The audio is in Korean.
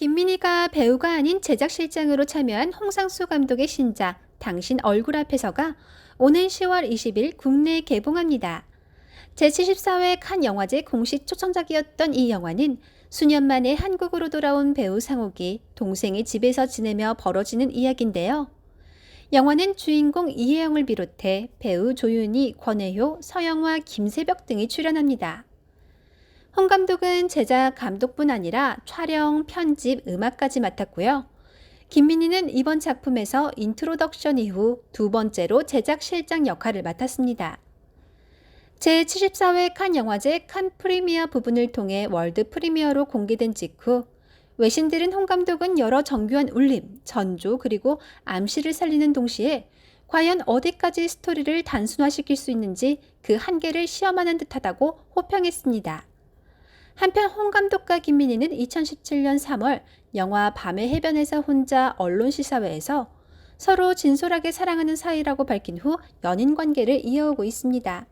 김민희가 배우가 아닌 제작실장으로 참여한 홍상수 감독의 신작 당신 얼굴 앞에서가 오는 10월 20일 국내에 개봉합니다. 제74회 칸 영화제 공식 초청작이었던 이 영화는 수년 만에 한국으로 돌아온 배우 상욱이 동생의 집에서 지내며 벌어지는 이야기인데요. 영화는 주인공 이혜영을 비롯해 배우 조윤희, 권혜효, 서영화, 김세벽 등이 출연합니다. 홍 감독은 제작 감독뿐 아니라 촬영, 편집, 음악까지 맡았고요. 김민희는 이번 작품에서 인트로덕션 이후 두 번째로 제작 실장 역할을 맡았습니다. 제74회 칸 영화제 칸 프리미어 부분을 통해 월드 프리미어로 공개된 직후 외신들은 홍 감독은 여러 정교한 울림, 전조 그리고 암시를 살리는 동시에 과연 어디까지 스토리를 단순화시킬 수 있는지 그 한계를 시험하는 듯하다고 호평했습니다. 한편 홍 감독과 김민희는 2017년 3월 영화 밤의 해변에서 혼자 언론 시사회에서 서로 진솔하게 사랑하는 사이라고 밝힌 후 연인 관계를 이어오고 있습니다.